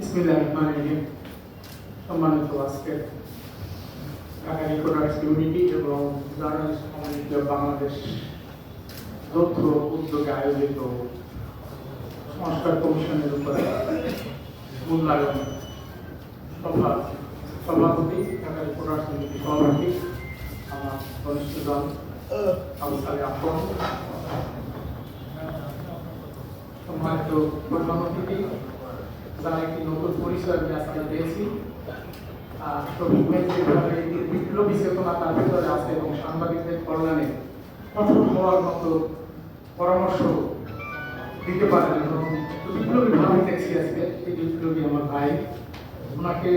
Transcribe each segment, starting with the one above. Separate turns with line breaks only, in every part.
বিসমিল্লাহ রহমান রহিম সম্মানিত আজকে ঢাকা রিপোর্টার্স ইউনিটি এবং জার্নালিস্ট কমিউনিটি বাংলাদেশ যৌথ উদ্যোগে আয়োজিত সংস্কার কমিশনের উপরে মূল্যায়ন সভা সভাপতি ঢাকা রিপোর্টার্স ইউনিটি সভাপতি আমার ঘনিষ্ঠ দল আবু সালে সম্মানিত প্রধান যারা একটি নতুন পরিচয় আমি আজকে পেয়েছি। বিপ্লবী চেতনা তার ভিতরে আছে এবং সাংবাদিকদের কল্যাণে কঠোর হওয়ার মতো পরামর্শ দিতে পারেন এবং বিপ্লবী ভাবে দেখছি আজকে এই বিপ্লবী আমার ভাই। ওনাকে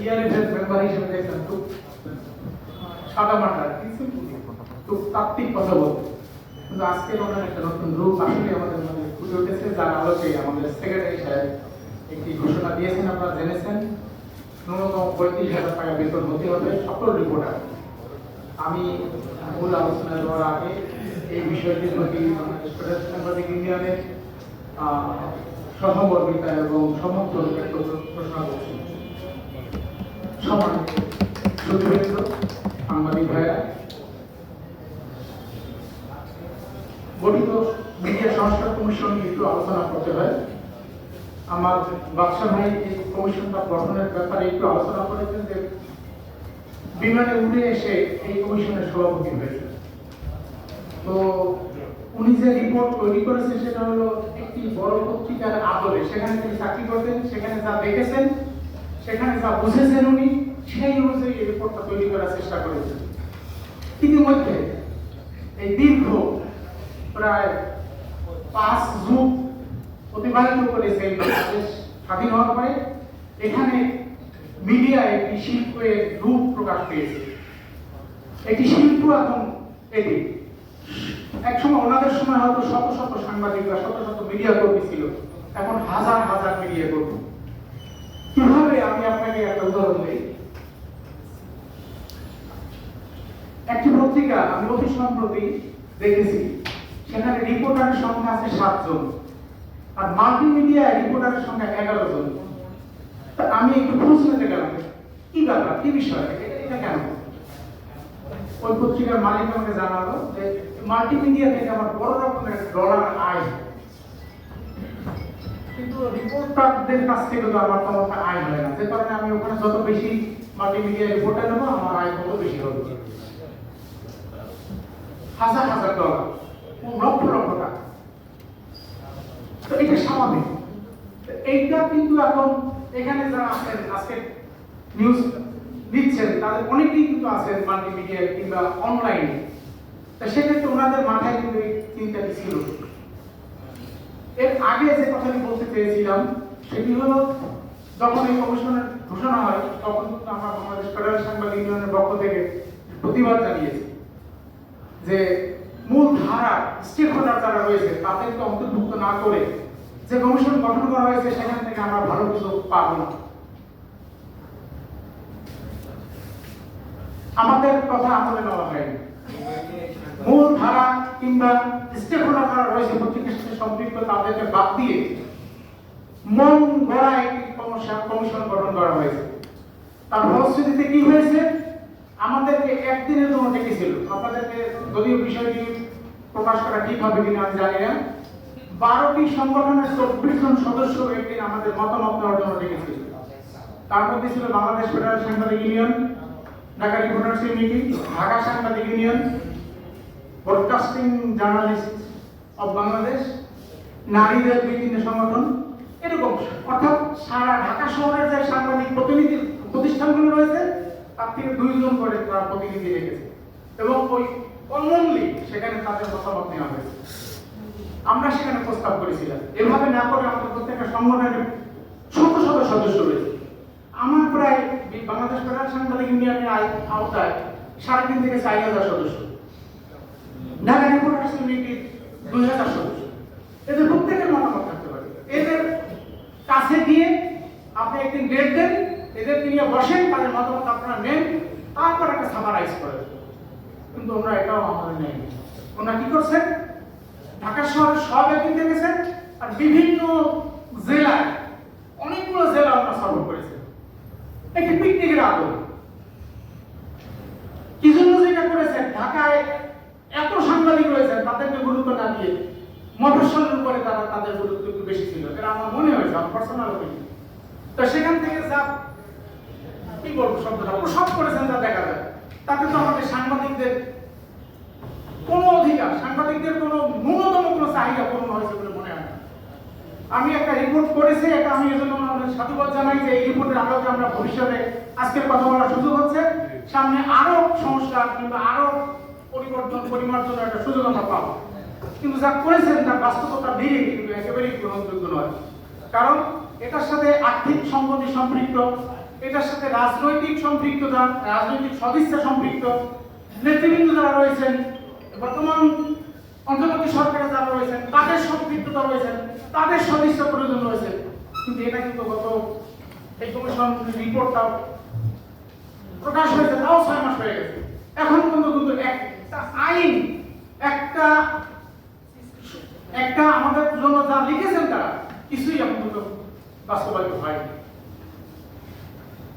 ইয়ারের মেম্বার হিসেবে দেখছেন খুব সাদা মাটা কিছু খুব তাত্ত্বিক কথা বলতে কিন্তু আজকে ওনার একটা নতুন রূপ আসলে আমাদের মধ্যে ফুটে যার আলোকে আমাদের সেক্রেটারি সাহেব একটি ঘোষণা দিয়েছেন, আপনারা জেনেছেন। ন্যূনতম পঁয়ত্রিশ হাজার টাকা বেতন হতে হবে সকল রিপোর্টার আমি মূল আলোচনা দেওয়ার আগে এই বিষয়টির প্রতি ফেডারেশন সাংবাদিক ইউনিয়নের সহমর্মিতা এবং সমর্থন ব্যক্ত ঘোষণা করছি সুধীরেন্দ্র, সাংবাদিক ভাইরা গঠিত মিডিয়া সংস্কার কমিশন একটু আলোচনা করতে হয়। আমার বাদশা ভাই এই কমিশনটা গঠনের ব্যাপারে একটু আলোচনা করেছেন যে বিমানে উঠে এসে এই কমিশনের সভাপতি হয়েছে। তো উনি যে রিপোর্ট তৈরি করেছেন সেটা হলো একটি বড় পত্রিকার আদলে। সেখানে তিনি চাকরি করতেন, সেখানে যা দেখেছেন, সেখানে যা বুঝেছেন উনি, সেই অনুযায়ী এই রিপোর্টটা তৈরি করার চেষ্টা করেছেন। ইতিমধ্যে এই দীর্ঘ প্রায় পাঁচ যুগ অতিবাহিত করেছে এই বাংলাদেশ স্বাধীন হওয়ার পরে এখানে মিডিয়া একটি শিল্পের রূপ প্রকাশ পেয়েছে। একটি শিল্প এখন এটি। একসময় ওনাদের সময় হয়তো শত শত সাংবাদিক বা শত শত মিডিয়া কর্মী ছিল। এখন হাজার হাজার মিডিয়া কর্মী। কীভাবে আমি আপনাকে একটা উদাহরণ দিই? একটি পত্রিকা আমি অতি সম্প্রতি দেখেছি। সেখানে রিপোর্টারের সংখ্যা আছে সাতজন আর মাল্টিমিডিয়া রিপোর্টারের সংখ্যা এগারো জন। আমি একটু খোঁজ গেলাম। কি ব্যাপার? কি বিষয়? এটা- কেন? ওই পত্রিকার মালিক আমাকে জানালো যে মাল্টিমিডিয়া থেকে আমার বড় রকমের ডলার আয়। কিন্তু রিপোর্টারদের কাছ থেকে তো আমার আয় হয় না। যে কারণে আমি ওখানে যত বেশি মাল্টিমিডিয়া রিপোর্টার নেব, আমার আয় তত বেশি হবে। হাজার হাজার ডলার লক্ষ লক্ষ টাকা তো এটা স্বাভাবিক। এইটা কিন্তু এখন এখানে যারা আছেন, আজকে নিউজ দিচ্ছেন, তাদের অনেকেই কিন্তু আছেন মাল্টিমিডিয়া কিংবা অনলাইনে তা সেক্ষেত্রে ওনাদের মাথায় কিন্তু এই চিন্তাটি ছিল? এর আগে যে কথাটি বলতে চেয়েছিলাম, সেটি হলো, যখন এই কমিশনের ঘোষণা হয়, তখন কিন্তু আমরা বাংলাদেশ ফেডারেল সাংবাদিক ইউনিয়নের পক্ষ থেকে প্রতিবাদ জানিয়েছি যে ধারা স্টেক হোল্ডার যারা রয়েছে তাদেরকে অন্তর্ভুক্ত না করে যে কমিশন গঠন করা হয়েছে, সেখান থেকে আমরা ভালো কিছু পাবো না। আমাদের কথা আমলে নেওয়া হয়নি। মূল ধারা কিংবা স্টেক হোল্ডার যারা রয়েছে পত্রিকার সাথে সম্পৃক্ত তাদেরকে বাদ দিয়ে মন গড়া একটি কমিশন গঠন করা হয়েছে। তার ফলশ্রুতিতে কি হয়েছে? আমাদেরকে একদিনের জন্য ডেকেছিল। আপনাদেরকে যদিও বিষয়টি প্রকাশ করা ঠিক হবে কিনা আমি জানি না। বারোটি সংগঠনের চব্বিশ জন সদস্য একদিন আমাদের মতামত নেওয়ার জন্য ডেকেছিল। তার মধ্যে ছিল বাংলাদেশ ফেডারেল সাংবাদিক union Dhaka reporters unity Dhaka সাংবাদিক union broadcasting journalist of Bangladesh নারীদের বিভিন্ন সংগঠন, এরকম। অর্থাৎ সারা ঢাকা শহরের যে সাংবাদিক প্রতিনিধি প্রতিষ্ঠানগুলো রয়েছে, তার থেকে দুইজন করে তারা প্রতিনিধি রেখেছে। এবং ওই কমনলি সেখানে তাদের মতামত নেওয়া হয়েছে। আমরা সেখানে প্রস্তাব করেছিলাম। এভাবে না করে আমাদের প্রত্যেকটা সংগঠনের শত শত সদস্য রয়েছে। আমার প্রায় বাংলাদেশ ফেডারেল সাংবাদিক ইউনিয়নের আওতায় সাড়ে তিন থেকে চার হাজার সদস্য। ঢাকা রিপোর্টার্স ইউনিটির দুই হাজার সদস্য। এদের প্রত্যেকের মতামত থাকতে পারে। এদের কাছে গিয়ে আপনি একদিন ডেট দেন, এদেরকে নিয়ে বসেন, তাদের মতামত আপনারা নেন, তারপর একটা সামারাইজ করেন। কিন্তু ওনারা এটাও আমাদের নেই। ওনারা কি করছেন? ঢাকা শহরে সব কিনতে গেছেন আর বিভিন্ন জেলায় অনেকগুলো জেলা ওনারা সার্ভ করেছেন। একটি পিকনিকের আদর কি জন্য যেটা করেছেন? ঢাকায় এত সাংবাদিক রয়েছেন, তাদেরকে গুরুত্ব না দিয়ে মফসলের উপরে তারা তাদের গুরুত্ব একটু বেশি ছিল। এটা আমার মনে হয়েছে, আমার পার্সোনাল তো সেখান থেকে যা, কি বলব শব্দটা? প্রসব করেছেন যা দেখা যায়। তাতে তো আমাদের সাংবাদিকদের কোনো অধিকার, সাংবাদিকদের কোনো ন্যূনতম কোনো চাহিদা পূরণ হয়েছে বলে মনে হয় আমি একটা রিপোর্ট করেছি, এটা আমি এজন্য আমাদের সাধুবাদ জানাই যে এই রিপোর্টের আলোকে আমরা ভবিষ্যতে আজকের কথা বলার সুযোগ হচ্ছে। সামনে আরও সংস্কার কিংবা আরও পরিবর্তন পরিমার্জনের একটা সুযোগ আমরা পাবো। কিন্তু যা করেছেন তার বাস্তবতা দিয়ে কিন্তু একেবারেই গ্রহণযোগ্য নয়। কারণ এটার সাথে আর্থিক সংগতি সম্পৃক্ত এটার সাথে রাজনৈতিক সম্পৃক্ততা, রাজনৈতিক সদিচ্ছা সম্পৃক্ত। নেতৃবৃন্দ যারা রয়েছেন, বর্তমান অন্তর্বর্তী সরকারে যারা রয়েছেন, তাদের সম্পৃক্ততা রয়েছেন, তাদের সদিচ্ছা প্রয়োজন রয়েছে। কিন্তু এটা কিন্তু গত এই কমিশন রিপোর্টটা প্রকাশ হয়েছে, তাও ছয় মাস হয়ে গেছে। এখন পর্যন্ত কিন্তু একটা আইন, একটা একটা আমাদের জন্য যা লিখেছেন তারা, কিছুই এখন পর্যন্ত বাস্তবায়িত হয়নি।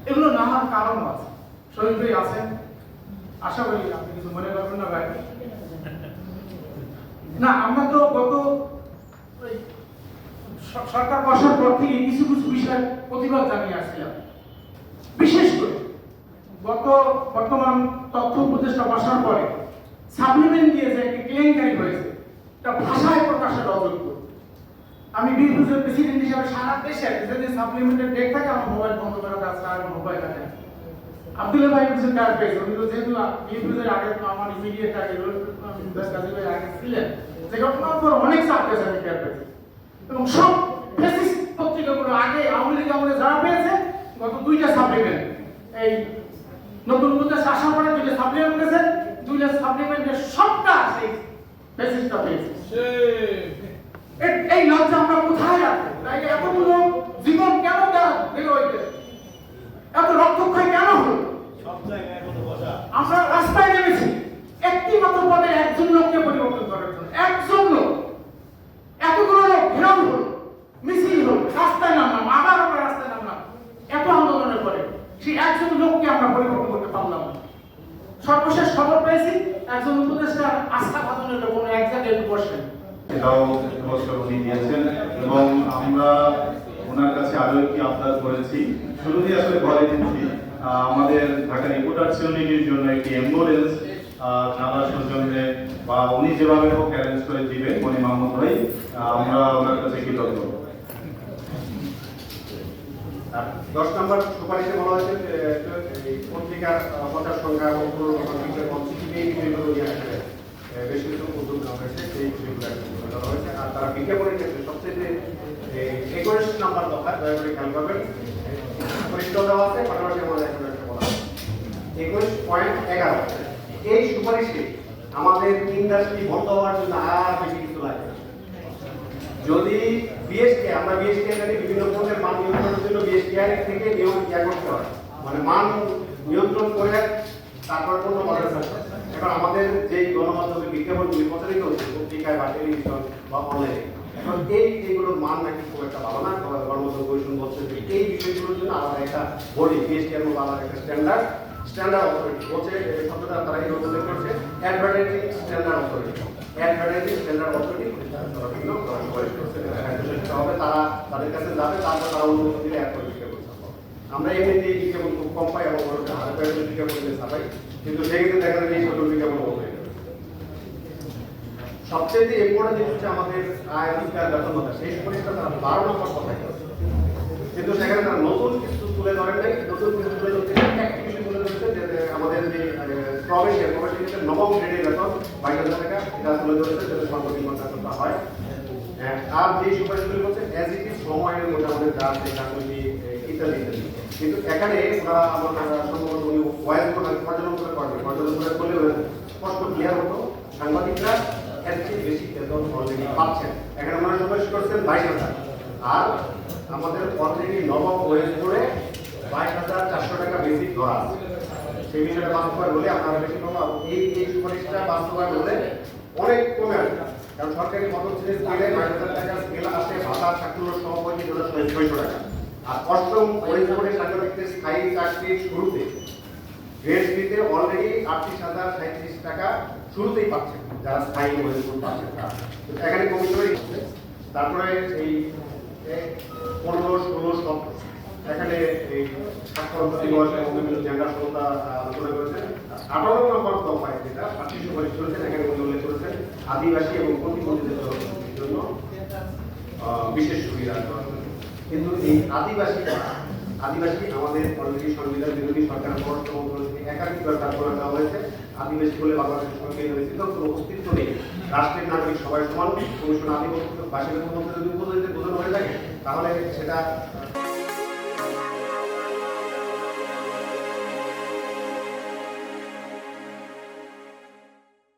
এগুলো না হওয়ার কারণ আছে। শহীদ ভাই আছেন আশা করি আপনি কিছু মনে করবেন না ভাই। না, আমরা তো গত সরকার বসার পর থেকে কিছু কিছু বিষয়ে প্রতিবাদ জানিয়ে আসছিলাম বিশেষ করে গত বর্তমান তথ্য উপদেষ্টা বসার পরে সাপ্লিমেন্ট দিয়ে যে একটি কেলেঙ্কারি হয়েছে, এটা ভাষায় প্রকাশের অযোগ্য। আমি বিদ্যুতের প্রেসিডেন্ট হিসাবে সারা দেশে যদি সাপ্লিমেন্টের ডেট থাকে, আমার মোবাইল বন্ধ করা কাজ আর মোবাইল আছে। আব্দুল্লাহ ভাই কিছু কার পেয়েছে, উনি তো যেহেতু বিদ্যুতের আগে আমার ইমিডিয়েট আগে আগে ছিলেন। যে ঘটনার পর অনেক চাপ পেয়েছে। আমি এবং সব পত্রিকাগুলো আগে আওয়ামী লীগ আমলে যারা পেয়েছে, গত দুইটা সাপ্লিমেন্ট এই নতুন পরে দুইটা সাপ্লিমেন্ট পেয়েছে, দুইটা সাপ্লিমেন্টের সবটা সেই ফেসিসটা পেয়েছে। এই লজ্জা আমরা কোথায় রাখব তাই এতগুলো জীবন কেন হইতে? এত রক্তক্ষয় কেন হলো? আমরা রাস্তায় নেমেছি। একটি মাত্র পদে একজন লোককে পরিবর্তন করার জন্য। একজন লোক। এতগুলো লোক ঘেরাও হলো মিছিল হলো রাস্তায় নামলাম আবার আমরা রাস্তায় নামলাম। এত আন্দোলনের পরে সেই একজন লোককে আমরা পরিবর্তন করতে পারলাম না। সর্বশেষ খবর পেয়েছি একজন উপদেষ্টার আস্থা ভাজনের কোনো এক জায়গায় বসেন।
এটাও অবসর উনি দিয়েছেন এবং আমরা ওনার কাছে আরও একটি আবদার করেছি। শুরুতেই আসলে বলে দিচ্ছি আমাদের ঢাকা রিপোর্টার্স ইউনিটির জন্য একটি অ্যাম্বুলেন্স নালা সৌজন্যে বা উনি যেভাবে হোক অ্যারেঞ্জ করে দিবেন মনি মাহমুদ ভাই আমরা ওনার কাছে কৃতজ্ঞ।
দশ নম্বর সুপারিশে বলা হয়েছে পত্রিকার প্রচার সংখ্যা কনস্টিটিউশন এই নিয়ে বেশ কিছু উদ্যোগ নেওয়া হয়েছে সেই বিষয়গুলো একটু তুলে ধরা তারা বিজ্ঞাপনের ক্ষেত্রে সবচেয়ে একুশ নাম্বার দফা, দয়া করে খেয়াল করবেন। পরিষ্কার দেওয়া আছে, পাশাপাশি আমাদের এখন একটা বলা একুশ পয়েন্ট এগারো। এই সুপারিশে আমাদের ইন্ডাস্ট্রি বন্ধ হওয়ার জন্য আর বেশি কিছু লাগে যদি বিএসটি আমরা বিএসটি এখানে বিভিন্ন পণ্যের মান নিয়ন্ত্রণের জন্য বিএসটি থেকে নিয়ম ইয়া করতে হয়। মানে মান নিয়ন্ত্রণ করে তারপর পণ্য বাজারে। এখন আমাদের যে গণমাধ্যমে বিজ্ঞাপনগুলি প্রচারিত হচ্ছে, পত্রিকায় বা টেলিভিশন বা অনলাইনে এখন এই এইগুলোর মান নাকি খুব একটা ভালো না গণমাধ্যম কমিশন বলছে যে এই বিষয়গুলোর জন্য আলাদা একটা বডি বিএসটি এর মতো আলাদা একটা স্ট্যান্ডার্ড স্ট্যান্ডার্ড অথরিটি বলছে শব্দটা তারা এই করছে advertising standard authority advertising standard authority তারা তাদের কাছে যাবে, তারপর তারা অনুমতি দিলে অ্যাড করে বিজ্ঞাপন আমরা এমনিতে এই বিজ্ঞাপন খুব কম পাই এবং বিজ্ঞাপন দিয়ে ছাপাই। কিন্তু সেক্ষেত্রে দেখা যায় এই বিজ্ঞাপন বন্ধ হয়ে যাবে সবচেয়ে ইম্পর্টেন্ট জিনিস হচ্ছে আমাদের আয় সেই তারা বারো নম্বর কিন্তু সেখানে তারা নতুন কিছু তুলে ধরেন নাই। নতুন কিছু তুলে তুলে ধরেছে যে যে আমাদের যে প্রবেশের ক্ষেত্রে নবম গ্রেডের বেতন বাইশ হাজার টাকা এটা তুলে ধরেছে যাতে সর্বনিম্ন হয়। হ্যাঁ, আর যে সুপারিশগুলি অ্যাজ ইট ইজ সময়ের মধ্যে আমাদের যা ইত্যাদি ইত্যাদি কিন্তু এখানে ওনারা আমার সম্ভবত উনি ওয়াইজ করে পর্যটন করে করবে। পর্যটন করে করলে স্পষ্ট ক্লিয়ার হতো। সাংবাদিকরা এর চেয়ে বেশি বেতন অলরেডি পাচ্ছেন। এখানে ওনারা সুপারিশ করছেন বাইশ হাজার। আর আমাদের অলরেডি নবম ওয়েজ করে বাইশ হাজার চারশো টাকা বেশি ধরা আছে। সেই বিষয়টা বাস্তবায়ন হলে আপনারা বেশি পাবো এবং এই এই সুপারিশটা বাস্তবায়ন হলে অনেক কমে আসবে। কারণ সরকারি জিনিস দিলে বাইশ হাজার টাকা স্কেল আসে, ভাতা চাকরির সহ পঁয়ত্রিশ হাজার ছয়শো টাকা। আর অষ্টম করে সাংবাদিকদের স্থায়ী শুরুতে অলরেডি আটত্রিশ হাজার সাঁত্রিশ টাকা শুরুতেই পাচ্ছেন, যারা স্থায়ী পাচ্ছেন তারা। এখানে তারপরে এই পনেরো, ষোলো এখানে এই বিভিন্ন জেন্ডার সমতা আলোচনা করেছেন আঠারো নম্বর যেটা পার্টি সুপারিশ করেছেন এখানে উল্লেখ করেছেন আদিবাসী এবং প্রতিবন্ধীদের জন্য বিশেষ সুবিধা। কিন্তু এই আদিবাসী আদিবাসী আমাদের অলরেডি সংবিধান বিরোধী সরকার পররাষ্ট্র মন্ত্রণালয় থেকে একাধিকবার কার্যকর দেওয়া হয়েছে। আদিবাসী বলে বাংলাদেশের সরকারি রয়েছে। কোনো অস্তিত্ব নেই। রাষ্ট্রের নাগরিক সবাই সমান। কমিশন আদিবাসী বাসীদের মধ্যে যদি উপদেশ বোঝানো হয়ে থাকে, তাহলে সেটা